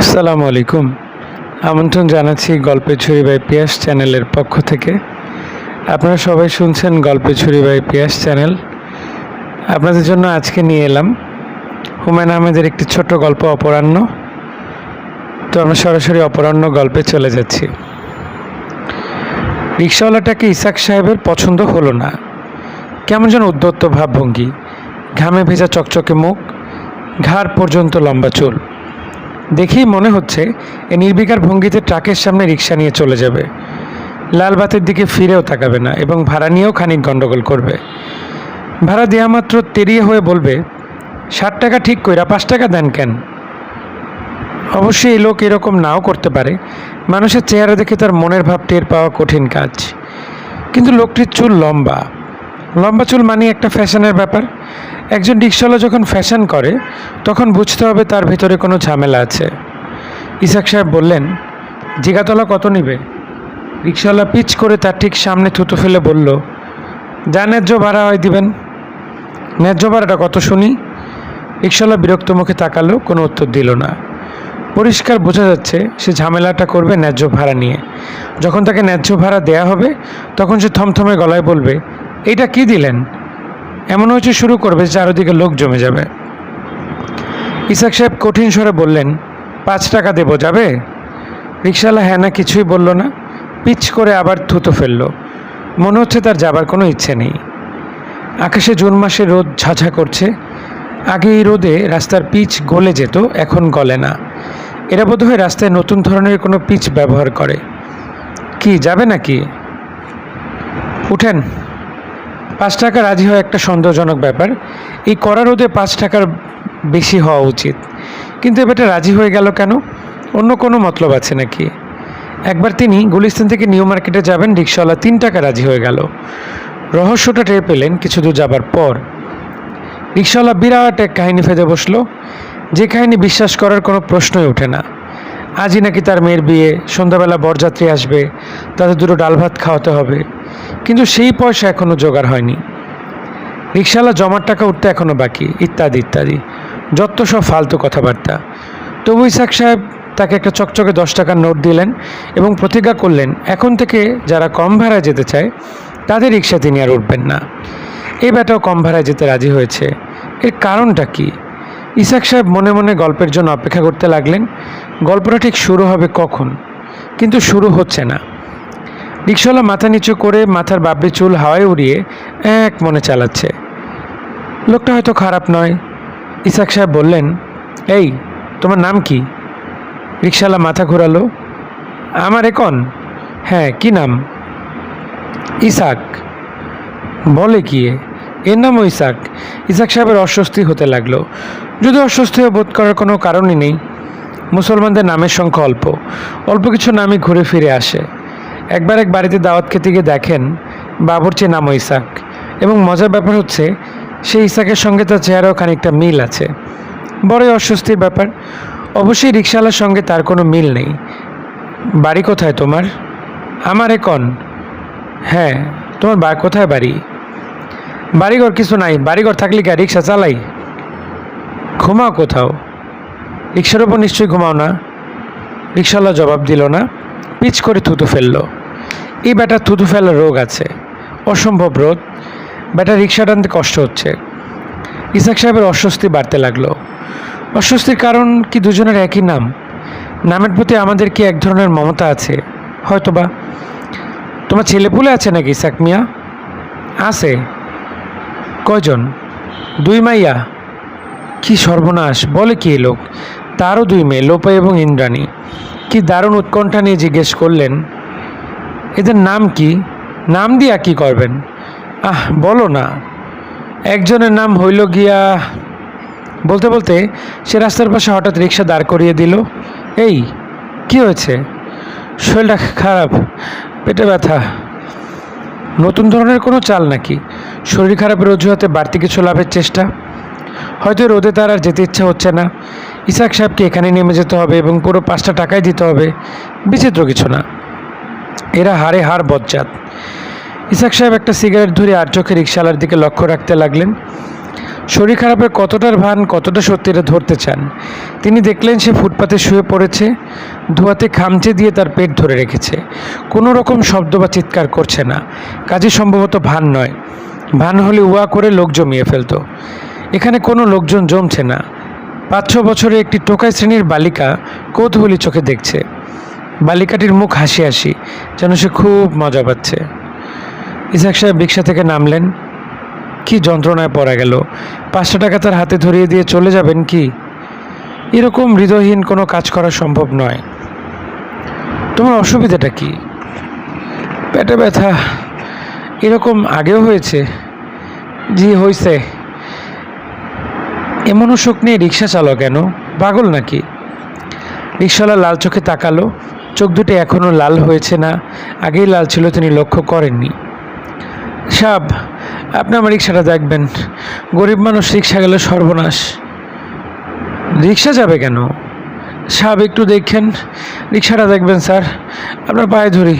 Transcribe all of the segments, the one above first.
আসসালামু আলাইকুম। আমন্ত্রণ জানাচ্ছি গল্পের ছুরি বাই পিয়াস চ্যানেলের পক্ষ থেকে। আপনারা সবাই শুনছেন গল্পের ছুরি বাই পিয়াস চ্যানেল। আপনাদের জন্য আজকে নিয়ে এলাম হুমায়ুন আহমেদের একটি ছোট্ট গল্প অপরাহ্ন। তো আমরা সরাসরি অপরাহ্ন গল্পে চলে যাচ্ছি। রিক্সাওয়ালাটাকে ইসাক সাহেবের পছন্দ হলো না। কেমন যেন উদ্যত্ত ভাবভঙ্গি। ঘামে ভেজা চকচকে মুখ। ঘাড় পর্যন্ত লম্বা চুল। দেখেই মনে হচ্ছে এ নির্বিকার ভঙ্গিতে ট্রাকের সামনে রিক্সা নিয়ে চলে যাবে। লালবাতের দিকে ফিরেও তাকাবে না এবং ভাড়া নিয়েও খানিক গন্ডগোল করবে। ভাড়া দেওয়া মাত্র তেরিয়ে হয়ে বলবে, ষাট টাকা ঠিক কইরা পাঁচ টাকা দেন কেন? অবশ্যই এই লোক এরকম নাও করতে পারে। মানুষের চেহারা দেখে তার মনের ভাব টের পাওয়া কঠিন কাজ। কিন্তু লোকটির চুল লম্বা। লম্বা চুল মানে একটা ফ্যাশনের ব্যাপার। একজন রিক্সাওয়ালা যখন ফ্যাশন করে, তখন বুঝতে হবে তার ভিতরে কোনো ঝামেলা আছে। ইসাক সাহেব বললেন, জিগাতলা কত নিবে? রিক্সাওয়ালা পিচ করে তার ঠিক সামনে থুতু ফেলে বলল, যা ন্যায্য ভাড়া হয় দিবেন। ন্যায্য ভাড়াটা কত শুনি? রিক্সাওয়ালা বিরক্ত মুখে তাকালো, কোনো উত্তর দিল না। পরিষ্কার বোঝা যাচ্ছে সে ঝামেলাটা করবে ন্যায্য ভাড়া নিয়ে। যখন তাকে ন্যায্য ভাড়া দেয়া হবে, তখন সে থমথমে গলায় বলবে এইটা কি দিলেন? এমন হচ্ছে শুরু করবে, চারদিকে লোক জমে যাবে। ইসাক সাহেব কঠিন স্বরে বললেন, পাঁচ টাকা দেবো, যাবে? রিক্সাওয়ালা হ্যাঁ না, কিছুই বলল না। পিচ করে আবার থুতো ফেলল। মনে হচ্ছে তার যাবার কোনো ইচ্ছে নেই। আকাশে জুন মাসে রোদ ঝাঝা করছে। আগে এই রোদে রাস্তার পিচ গলে যেত, এখন গলে না। এরা বোধহয় রাস্তায় নতুন ধরনের কোনো পিচ ব্যবহার করে। কি, যাবে নাকি? উঠেন। পাঁচ টাকা রাজি হওয়া একটা সন্দেহজনক ব্যাপার। এই কড়া রোদে পাঁচ টাকার বেশি হওয়া উচিত। কিন্তু এবারটা রাজি হয়ে গেল কেন? অন্য কোনো মতলব আছে নাকি? একবার তিনি গুলিস্তান থেকে নিউ মার্কেটে যাবেন রিক্সাওয়ালা তিন টাকা রাজি হয়ে গেল। রহস্যটা টের পেলেন কিছু দূর যাবার পর। রিক্সাওয়ালা বিরাট এক কাহিনী ফেঁদে বসল, যে কাহিনী বিশ্বাস করার কোনো প্রশ্নই ওঠে না। আজই নাকি তার মেয়ের বিয়ে, সন্ধ্যাবেলা বরযাত্রী আসবে, তাদের দুটো ডাল ভাত খাওয়াতে হবে। কিন্তু সেই পয়সা এখনও জোগাড় হয়নি। রিক্সাওয়ালা জমার টাকা উঠতে এখনও বাকি, ইত্যাদি ইত্যাদি। যত সব ফালতু কথাবার্তা। তবু ইসাক সাহেব তাকে একটা চকচকে দশ টাকার নোট দিলেন এবং প্রতিজ্ঞা করলেন, এখন থেকে যারা কম ভাড়ায় যেতে চায়, তাদের রিক্সা তিনি আর উঠবেন না। এই ব্যাটাও কম ভাড়ায় যেতে রাজি হয়েছে। এর কারণটা কি? ইসাক সাহেব মনে মনে গল্পের জন্য অপেক্ষা করতে লাগলেন, গল্পটা ঠিক শুরু হবে কখন? কিন্তু শুরু হচ্ছে না। রিক্সাওয়ালা মাথা নিচু করে মাথার বাবরি চুল হাওয়ায় উড়িয়ে এক মনে চালাচ্ছে। লোকটা হয়তো খারাপ নয়। ইসাক সাহেব বললেন, এই, তোমার নাম কি? রিক্সাওয়ালা মাথা ঘোরালো, আমার একন? হ্যাঁ কি নাম? ইসাক। বলে কি? এর নামও ইসাক। ইসাক সাহেবের অস্বস্তি হতে লাগল। যদি অস্বস্তি বোধ করার কোনো কারণই নেই। মুসলমানদের নামের সংখ্যা অল্প। অল্প কিছু নামই ঘুরে ফিরে আসে। একবার এক বাড়িতে দাওয়াত খেতে গিয়ে দেখেন বাবুরচি নামও ইসাক। এবং মজার ব্যাপার হচ্ছে, সেই ইসাকের সঙ্গে তার চেহারাও খানিকটা মিল আছে। বড়ই অস্বস্তির ব্যাপার। অবশ্যই রিক্সাওয়ালার সঙ্গে তার কোনো মিল নেই। বাড়ি কোথায় তোমার? আমার একন হ্যাঁ তোমার বা, কোথায় বাড়ি? বাড়িঘর কিছু নাই। বাড়িঘর থাকলে কি রিক্সা চালাই? ঘুমাও কোথাও? রিক্সার ওপর নিশ্চয়ই ঘুমাও না। রিক্সাওয়ালা জবাব দিল না। পিচ করে থুতু ফেলল। এই ব্যাটা থুতু ফেলার রোগ আছে, অসম্ভব রোদ ব্যাটা রিক্সা টানতে কষ্ট হচ্ছে। ইসাক সাহেবের অস্বস্তি বাড়তে লাগল। অস্বস্তির কারণ কি দুজনের একই নাম? নামের প্রতি আমাদের কি এক ধরনের মমতা আছে? হয়তোবা। তোমার ছেলেপুলে আছে নাকি ইসাক মিয়া? আছে। কয়জন? দুই মাইয়া? কি সর্বনাশ, বলে কি লোক? তারও দুই মেয়ে, লোপা এবং ইন্দ্রাণী। কি দারুণ উৎকণ্ঠা নিয়ে জিজ্ঞেস করলেন। এদের নাম কি? নাম দিয়া কি করবেন? আহ, বলো না। একজনের নাম হইল গিয়া, বলতে বলতে সে রাস্তার পাশে হঠাৎ রিক্সা দাঁড় করিয়ে দিল। এই, কি হয়েছে? শরীরটা খারাপ, পেটে ব্যথা। নতুন ধরনের কোনো চাল নাকি? শরীর খারাপের অজুহাতে বাড়তি কিছু লাভের চেষ্টা? হয়তো রোদে তার আর যেতে ইচ্ছা হচ্ছে না। ইসাক সাহেবকে এখানে নেমে যেতে হবে এবং পুরো পাঁচটা টাকাই দিতে হবে। বিচিত্র কিছু না। এরা হারে হার বজ্জাত। ইসাক সাহেব একটা সিগারেট ধরে আর চোখে রিক্সাওয়ালার দিকে লক্ষ্য রাখতে লাগলেন। শরীর খারাপের কতটার ভান, কতটা সত্যিটা ধরতে চান? তিনি দেখলেন সে ফুটপাতে শুয়ে পড়েছে, ধোয়াতে খামচে দিয়ে তার পেট ধরে রেখেছে। কোনো রকম শব্দ বা চিৎকার করছে না। কাজে সম্ভবত ভান নয়। ভান হলে উয়া করে লোক জমিয়ে ফেলতো। এখানে কোনো লোকজন জমছে না। পাঁচ ছ বছরে একটি টোকাই শ্রেণির বালিকা কৌতূহলী চোখে দেখছে। বালিকাটির মুখ হাসি হাসি, যেন সে খুব মজা পাচ্ছে। ইসাক সাহেব রিক্সা থেকে নামলেন। কি যন্ত্রণায় পড়া গেল। পাঁচশো টাকা তার হাতে ধরিয়ে দিয়ে চলে যাবেন কি? এরকম হৃদয়হীন কোনো কাজ করা সম্ভব নয়। তোমার অসুবিধাটা কি? পেটে ব্যথা। এরকম আগেও হয়েছে। জি হয়েছে এমন অসুখ নিয়ে রিক্সা চালাও কেন? পাগল নাকি? রিক্সাওয়ালা লাল চোখে তাকালো। চোখ দুটি এখনও লাল হয়েছে না, আগেই লাল ছিল, তিনি লক্ষ্য করেননি। সাব, আপনি আমার রিক্সাটা দেখবেন। গরিব মানুষ রিক্সা গেলে সর্বনাশ। রিক্সা যাবে কেন? সাব, একটু দেখেন। রিক্সাটা দেখবেন, স্যার। আপনার পায়ে ধরি।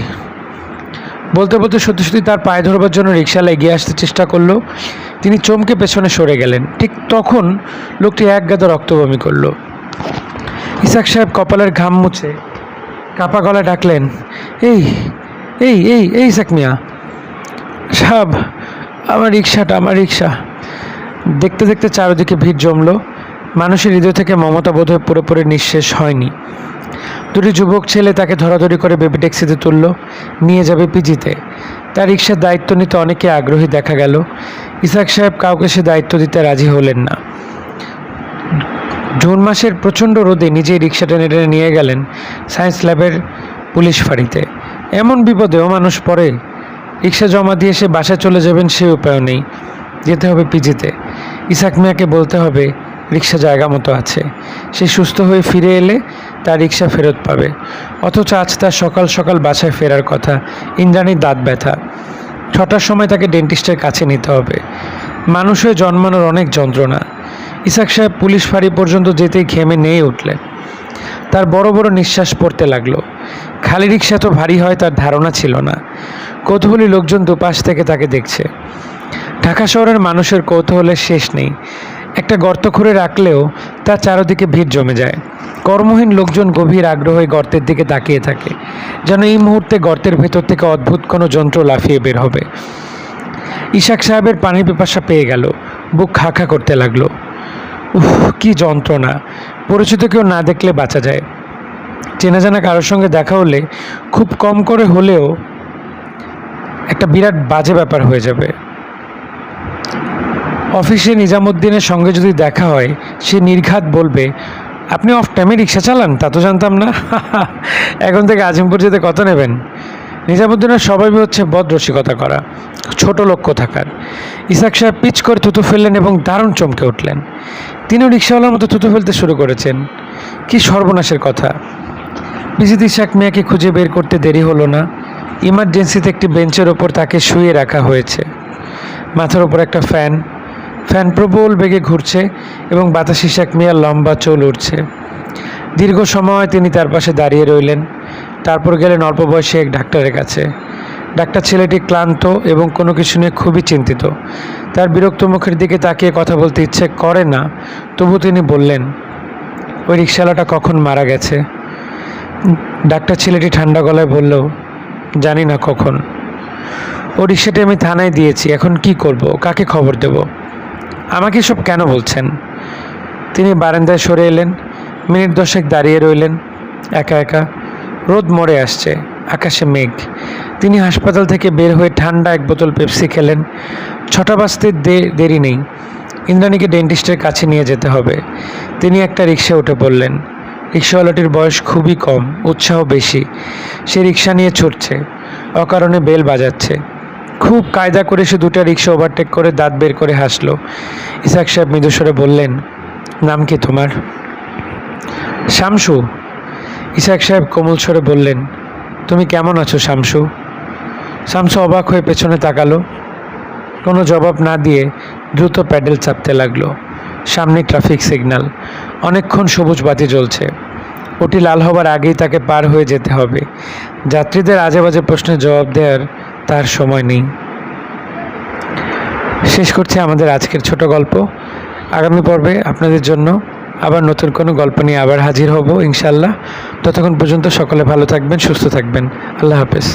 বলতে বলতে সত্যি সত্যি তার পায়ে ধরবার জন্য রিক্সা এগিয়ে আসতে চেষ্টা করল। তিনি চমকে পেছনে সরে গেলেন। ঠিক তখন লোকটি এক গাদা রক্তবমি করল। ইসাক সাহেব কপালের ঘাম মুছে কাপা গলা ডাকলেন, এই এই এই এই ইসাক মিয়া সাব আমার রিক্সাটা আমার রিক্সা দেখতে দেখতে চারিদিকে ভিড় জমলো। মানুষের হৃদয় থেকে মমতা বোধ হয়ে পুরোপুরি নিঃশেষ হয়নি। দুটি যুবক ছেলে তাকে ধরাধরি করে বেবি ট্যাক্সিতে তুলল, নিয়ে যাবে পিজিতে। তার রিক্সার দায়িত্ব নিতে অনেকে আগ্রহী দেখা গেল। ইসাক সাহেব কাউকে সে দায়িত্ব দিতে রাজি হলেন না। জুন মাসের প্রচণ্ড রোদে নিজেই রিক্সা টেনে টেনে নিয়ে গেলেন সায়েন্স ল্যাবের পুলিশ ফাঁড়িতে। এমন বিপদেও মানুষ পরে রিক্সা জমা দিয়ে সে বাসায় চলে যাবেন সে উপায় নেই। যেতে হবে পিজিতে। ইসাক মিয়াকে বলতে হবে, রিক্সা জায়গা মতো আছে। সে সুস্থ হয়ে ফিরে এলে তার রিক্সা ফেরত পাবে। অথচ আজ তার সকাল সকাল বাসায় ফেরার কথা, ইন্দ্রাণীর দাঁত ব্যথা। ছটার সময় তাকে ডেন্টিস্টের কাছে নিতে হবে। মানুষ হয়ে জন্মানোর অনেক যন্ত্রণা। ইসাক সাহেব পুলিশ ফাঁড়ি পর্যন্ত যেতেই ঘেমে নিয়ে উঠলেন। তার বড় বড় নিঃশ্বাস পড়তে লাগল। খালি রিক্সা তো ভারী হয় তার ধারণা ছিল না। কৌতূহলী লোকজন দুপাশ থেকে তাকে দেখছে। ঢাকা শহরের মানুষের কৌতূহলের শেষ নেই। একটা গর্ত খুঁড়ে রাখলেও তার চারদিকে ভিড় জমে যায়। কর্মহীন লোকজন গভীর আগ্রহে গর্তের দিকে তাকিয়ে থাকে, যেন এই মুহূর্তে গর্তের ভেতর থেকে অদ্ভুত কোনো যন্ত্র লাফিয়ে বের হবে। ইশাক সাহেবের পানির পিপাসা পেয়ে গেল। বুক খা করতে লাগল। কি যন্ত্রণা। পরিচিত কেউ না দেখলে বাঁচা যায়। চেনা জানা কারোর সঙ্গে দেখা হলে, খুব কম করে হলেও একটা বিরাট বাজে ব্যাপার হয়ে যাবে। অফিসে নিজামুদ্দিনের সঙ্গে যদি দেখা হয়, সে নির্ঘাত বলবে, আপনি অফ টাইমে রিক্সা চালান? তা তো জানতাম না। এখন থেকে আজিমপুর যেতে কত নেবেন? নিজামুদ্দিনের স্বভাবই হচ্ছে বদ রসিকতা করা, ছোট লক্ষ্য থাকার। ইসাক সাহেব পিচ করে থুতু ফেললেন এবং দারুণ চমকে উঠলেন। তিনিও রিক্সাওয়ালার মতো থুতু ফেলতে শুরু করেছেন। কি সর্বনাশের কথা। বিজিত ইসাক মিয়াকে খুঁজে বের করতে দেরি হলো না। ইমার্জেন্সিতে একটি বেঞ্চের ওপর তাকে শুয়ে রাখা হয়েছে। মাথার ওপর একটা ফ্যান। ফ্যান প্রবল বেগে ঘুরছে এবং বাতাসি শেখ মিয়ার লম্বা চুল উঠছে দীর্ঘ সময় তিনি তার পাশে দাঁড়িয়ে রইলেন। তারপর গেলেন অল্প বয়সে এক ডাক্তারের কাছে। ডাক্তার ছেলেটি ক্লান্ত এবং কোনো কিছু নিয়ে খুবই চিন্তিত। তার বিরক্ত মুখের দিকে তাকিয়ে কথা বলতে ইচ্ছে করে না, তবু তিনি বললেন, ওই রিক্সাওয়ালাটা কখন মারা গেছে? ডাক্তার ছেলেটি ঠান্ডা গলায় বলল, জানি না কখন। ও রিক্সাটি আমি থানায় দিয়েছি, এখন কি করব? কাকে খবর দেব? আমাকে সব কেন বলছেন? তিনি বারান্দায় সরে এলেন, মিনিট দশেক দাঁড়িয়ে রইলেন, একা একা। রোদ মরে আসছে। আকাশে মেঘ। তিনি হাসপাতাল থেকে বের হয়ে ঠান্ডা এক বোতল পেপসি খেলেন। ছটা বাজতে দেরি নেই। ইন্দ্রাণীকে ডেন্টিস্টের কাছে নিয়ে যেতে হবে। তিনি একটা রিক্সা উঠে পড়লেন। রিক্সাওয়ালাটির বয়স খুবই কম, উৎসাহ বেশি। সে রিক্সা নিয়ে ছুটছে। অকারণে বেল বাজাচ্ছে। খুব কায়দা করে সে দুটো রিক্সা ওভারটেক করে দাঁত বের করে হাসলো। ইসাক সাহেব মৃদুস্বরে বললেন, নাম কি তোমার? শামসু। ইসাক সাহেব কোমল স্বরে বললেন তুমি কেমন আছো, শামসু? শামসু অবাক হয়ে পেছনে তাকালো। কোনো জবাব না দিয়ে দ্রুত প্যাডেল চাপতে লাগল। সামনে ট্রাফিক সিগন্যাল। অনেকক্ষণ সবুজ বাতি জ্বলছে। ওটি লাল হবার আগেই তাকে পার হয়ে যেতে হবে। যাত্রীদের আজে বাজে প্রশ্নের জবাব দেওয়ার তার সময় নেই। শেষ করছে আমাদের আজকের ছোট গল্প। আগামী পর্বে আপনাদের জন্য আবার নতুন কোনো গল্প নিয়ে আবার হাজির হব ইনশাল্লাহ ততক্ষণ পর্যন্ত সকলে ভালো থাকবেন, সুস্থ থাকবেন। আল্লাহ হাফেজ।